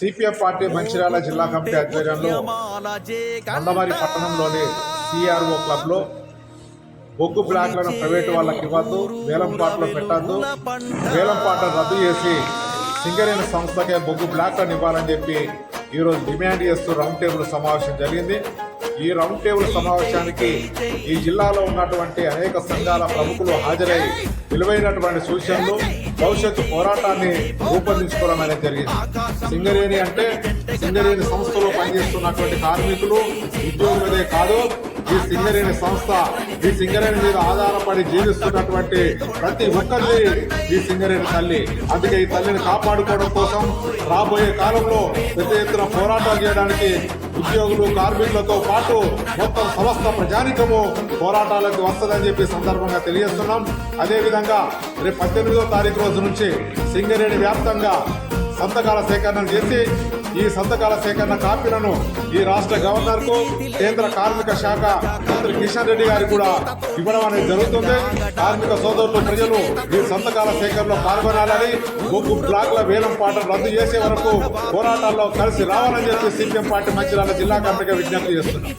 CPF party Mancherial జిల్లా committee ఆధ్వర్యంలో మండమారి పట్టణంలోని సిఆర్ఓ క్లబ్లో బొగ్గు బ్లాక్లను ప్రైవేటు వాళ్ళకి ఇవ్వద్దు వేలం పాటలు పెట్టద్దు వేలం పాట రద్దు చేసి సింగరేణి సంస్థకే బొగ్గు బ్లాక్లను ఇవ్వాలని చెప్పి ఈరోజు డిమాండ్ చేస్తూ రౌండ్ టేబుల్ సమావేశం జరిగింది. ఈ రౌండ్ టేబుల్ సమావేశానికి ఈ జిల్లాలో ఉన్నటువంటి అనేక సంఘాల ప్రముఖులు హాజరై విలువైనటువంటి సూచనలు భవిష్యత్తు పోరాటాన్ని రూపొందించుకోవడం అనేది జరిగింది. సింగరేణి అంటే సింగరేణి సంస్థలో పనిచేస్తున్నటువంటి కార్మికులు ఉద్యోగులదే కాదు ఈ సింగరేణి సంస్థ ఈ సింగరేణి మీద ఆధారపడి జీవిస్తున్నటువంటి ప్రతి ఒక్కరిది ఈ సింగరేణి తల్లి. అందుకే ఈ తల్లిని కాపాడుకోవడం కోసం రాబోయే కాలంలో పెద్ద ఎత్తున పోరాటం చేయడానికి ఉద్యోగులు కార్మికులతో పాటు మొత్తం సమస్త ప్రజానికము పోరాటాలకు వస్తుందని చెప్పి సందర్భంగా తెలియజేస్తున్నాం. అదేవిధంగా రేపు పద్దెనిమిదో తారీఖు రోజు నుంచి సింగరేణి వ్యాప్తంగా సంతకాల సేకరణ చేసి ఈ సంతకాల సేకరణ కాపీలను ఈ రాష్ట్ర గవర్నర్కు కేంద్ర కార్మిక శాఖ మంత్రి కిషన్ రెడ్డి గారికి కూడా ఇవ్వడం అనేది జరుగుతుంది. కార్మిక సోదరులు ప్రజలు ఈ సంతకాల సేకరణలో పాల్గొనాలని ముగ్గు బ్లాక్ల వేలం పాటలు రద్దు చేసే వరకు పోరాటాల్లో కలిసి రావాలని చెప్పి సిపిఎం పార్టీ మంచిర్యాల జిల్లా కమిటీగా విజ్ఞప్తి చేస్తున్నారు